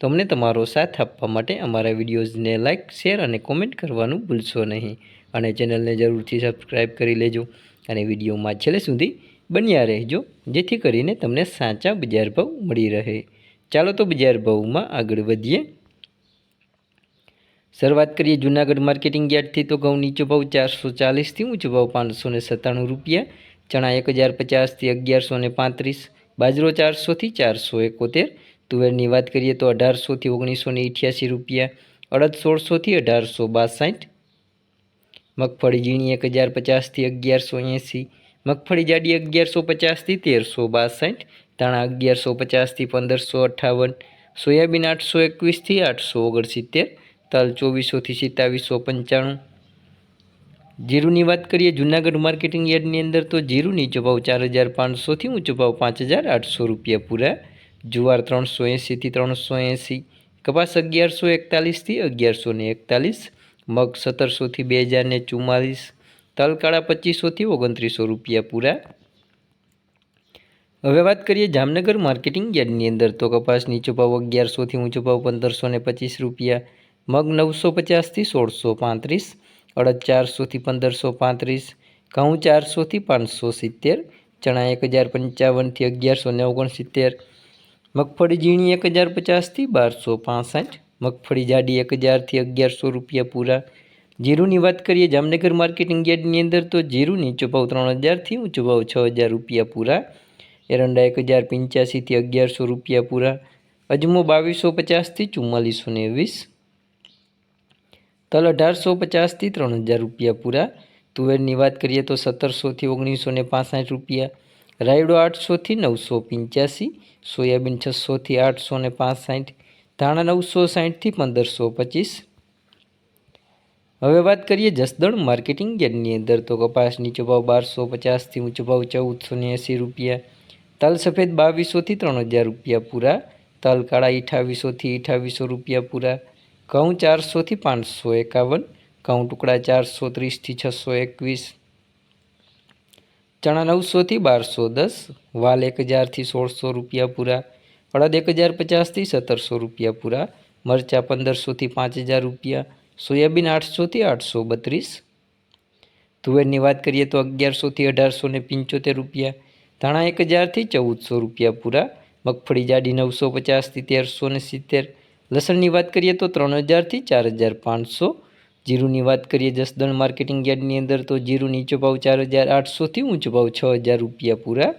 તો અમને તમારો સાથ આપવા માટે અમારા વિડીયોઝને લાઇક શેર અને કોમેન્ટ કરવાનું ભૂલશો નહીં. અને ચેનલને જરૂરથી સબસ્ક્રાઈબ કરી લેજો અને વિડીયોમાં છેલ્લે સુધી બન્યા રહેજો, જેથી કરીને તમને સાચા બજાર ભાવ મળી રહે. ચાલો તો બજાર ભાવમાં આગળ વધીએ. શરૂઆત કરીએ જૂનાગઢ માર્કેટિંગ યાર્ડથી, તો ઘઉં નીચો ભાવ ચારસો ચાલીસથી ઊંચો ભાવ પાંચસો ને સત્તાણું રૂપિયા, ચણા એક હજાર પચાસથી અગિયારસો ને પાંત્રીસ, બાજરો ચારસોથી ચારસો એકોતેર તુવેરની વાત કરીએ તો અઢારસોથી ઓગણીસો ને અઠ્યાસી રૂપિયા, અડદ સોળસોથી અઢારસો બાસઠ, મગફળી ઝીણી એક હજાર પચાસથી અગિયારસો એંસી, મગફળી જાડી અગિયારસો પચાસથી તેરસો બાસઠ, ધાણા અગિયારસો પચાસથી પંદરસો અઠ્ઠાવન સોયાબીન આઠસો એકવીસથી આઠસો ઓગણસિત્તેર, તલ ચોવીસોથી સિત્તાવીસો પંચાણું. જીરુની વાત કરીએ જૂનાગઢ માર્કેટિંગ યાર્ડની અંદર તો જીરુની નીચો ભાવ ચાર હજાર પાંચસોથી ઊંચો ભાવ પાંચ હજાર આઠસો રૂપિયા પૂરા. જુવાર ત્રણસો એંસીથી ત્રણસો એંસી કપાસ અગિયારસો એકતાલીસથી અગિયારસો ને એકતાલીસ, મગ સત્તરસોથી બે હજાર ને ચુમ્માલીસ, તલકાળા પચીસોથી ઓગણત્રીસો રૂપિયા પૂરા. હવે વાત કરીએ જામનગર માર્કેટિંગ યાર્ડની અંદર. તો કપાસ નીચો ભાવ અગિયારસોથી ઊંચો ભાવ પંદરસો ને પચીસ રૂપિયા, મગ નવસો પચાસથી સોળસો પાંત્રીસ, અડદ ચારસોથી પંદરસો પાંત્રીસ, ઘઉં ચારસોથી પાંચસો સિત્તેર, ચણા એક હજાર પંચાવનથી અગિયારસો ને ઓગણસિત્તેર મગફળી ઝીણી એક હજાર પચાસથી બારસો પાસઠ. મગફળી જાડી એક હજારથી અગિયારસો રૂપિયા પૂરા. જીરુની વાત કરીએ જામનગર માર્કેટિંગ યાર્ડની અંદર તો જીરું નીચો ભાવ ત્રણ હજારથી ઊંચો ભાવ છ હજાર રૂપિયા પૂરા. એરંડા એક હજાર પંચ્યાસીથી અગિયારસો રૂપિયા પૂરા. અજમો બાવીસો પચાસથી ચુમ્માલીસો ને વીસ. તલ અઢારસો પચાસથી ત્રણ હજાર રૂપિયા પૂરા. તુવેરની વાત કરીએ તો સત્તરસોથી ઓગણીસો ને પાસઠ રૂપિયા. રાયડો આઠસોથી નવસો પંચ્યાસી, સોયાબીન છસોથી આઠસો ને પાંસઠ, ધાણા નવસો સાહીઠથી પંદરસો પચીસ. હવે વાત કરીએ જસદણ માર્કેટિંગ યાર્ડની અંદર તો કપાસ નીચો ભાવ બારસો પચાસથી ઊંચો ભાવ ચૌદસો ને એંસી રૂપિયા, તલ સફેદ બાવીસોથી ત્રણ હજાર રૂપિયા પૂરા, તલ કાળા અઠાવીસોથી અઠાવીસો રૂપિયા પૂરા, ઘઉં ચારસોથી પાંચસો એકાવન, ઘઉં ટુકડા ચારસો ત્રીસથી છસો એકવીસ ચણા નવસોથી બારસો, દસ. વાલ એક હજારથી સોળસો રૂપિયા પૂરા. અડદ એક હજાર પચાસથી સત્તરસો રૂપિયા પૂરા. મરચાં પંદરસોથી પાંચ હજાર રૂપિયા. સોયાબીન આઠસોથી આઠસો બત્રીસ. તુવેરની વાત કરીએ તો અગિયારસોથી અઢારસો ને પંચોતેર રૂપિયા. ધાણા એક હજારથી ચૌદસો રૂપિયા પૂરા. મગફળી જાડી નવસો પચાસથી તેરસો ને સિત્તેર. લસણની વાત કરીએ તો ત્રણ હજારથી ચાર હજાર પાંચસો. જીરુની વાત કરીએ જસદણ માર્કેટિંગ યાર્ડની અંદર, તો જીરું નીચો ભાવ ચાર હજાર આઠસોથી ઊંચો ભાવ છ હજાર રૂપિયા પૂરા.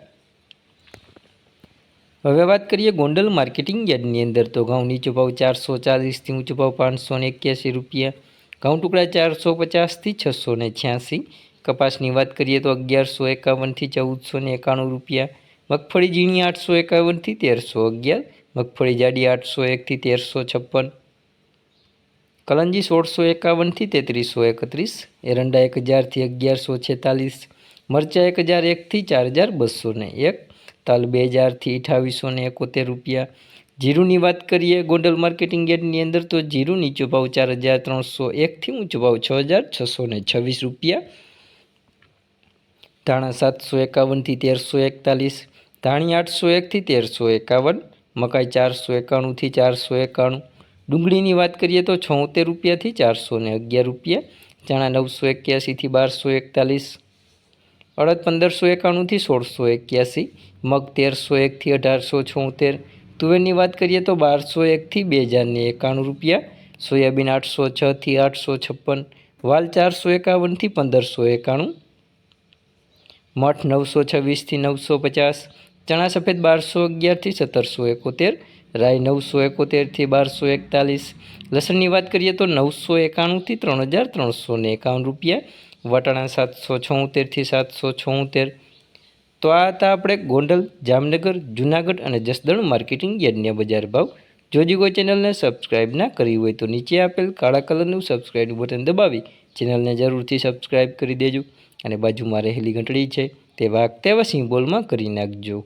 હવે વાત કરીએ ગોંડલ માર્કેટિંગ યાર્ડની અંદર, તો ઘઉં નીચો ભાવ ચારસો ચાલીસથી ઊંચો ભાવ પાંચસો ને એક્યાસી રૂપિયા. ઘઉં ટુકડા ચારસો પચાસથી છસો ને છ્યાસી. કપાસની વાત કરીએ તો અગિયારસો એકાવનથી ચૌદસો ને એકાણું રૂપિયા. મગફળી ઝીણી આઠસો એકાવનથી તેરસો અગિયાર. મગફળી જાડી આઠસો એકથી તેરસો છપ્પન. કલંજી સોળસો એકાવનથી તેત્રીસો એકત્રીસ, એરંડા એક હજારથી અગિયારસો છેતાલીસ, મરચાં એક હજાર એકથી ચાર હજાર બસો ને એક, તલ બે હજારથી અઠાવીસો ને એકોતેર રૂપિયા. જીરુની વાત કરીએ ગોંડલ માર્કેટિંગ યાર્ડની અંદર તો જીરું નીચો ભાવ ચાર હજાર ત્રણસો એકથી ઊંચો ભાવ છ હજાર છસો ને છવ્વીસ રૂપિયા. ધાણા સાતસો એકાવનથી તેરસો એકતાલીસ, ધાણી આઠસો એકથી તેરસો એકાવન, મકાઈ ચારસો એકાણુંથી ચારસો એકાણું ડુંગળીની વાત કરીએ તો છોતેર રૂપિયાથી ચારસો ને અગિયાર રૂપિયા, ચણા નવસો એક્યાસીથી બારસો એકતાલીસ, અડદ પંદરસો એકાણુંથી સોળસો એક્યાસી, મગ તેરસો એકથી અઢારસો છોતેર, તુવેરની વાત કરીએ તો બારસો એકથી બે હજારને એકાણું રૂપિયા, સોયાબીન આઠસો છથી આઠસો છપ્પન, વાલ ચારસો એકાવનથી પંદરસો એકાણું, મઠ નવસો છવ્વીસથી નવસો પચાસ, ચણા સફેદ બારસો અગિયારથી સત્તરસો એકોતેર રાય નવસો એકોતેરથી બારસો એકતાલીસ. લસણની વાત કરીએ તો નવસો એકાણુંથી ત્રણ હજાર ત્રણસો એકાવન રૂપિયા. વટાણા સાતસો છોતેરથી સાતસો છોતેર. તો આ હતા આપણે ગોંડલ, જામનગર, જુનાગઢ અને જસદણ માર્કેટિંગ યાર્ડના બજાર ભાવ. જો હજી કોઈ ચેનલને સબસ્ક્રાઇબ ના કરી હોય તો નીચે આપેલ કાળા કલરનું સબસ્ક્રાઇબ બટન દબાવી ચેનલને જરૂરથી સબસ્ક્રાઇબ કરી દેજો. અને બાજુમાં રહેલી ઘંટડી છે તે વાગતા તેવા સિમ્બોલમાં કરી નાખજો.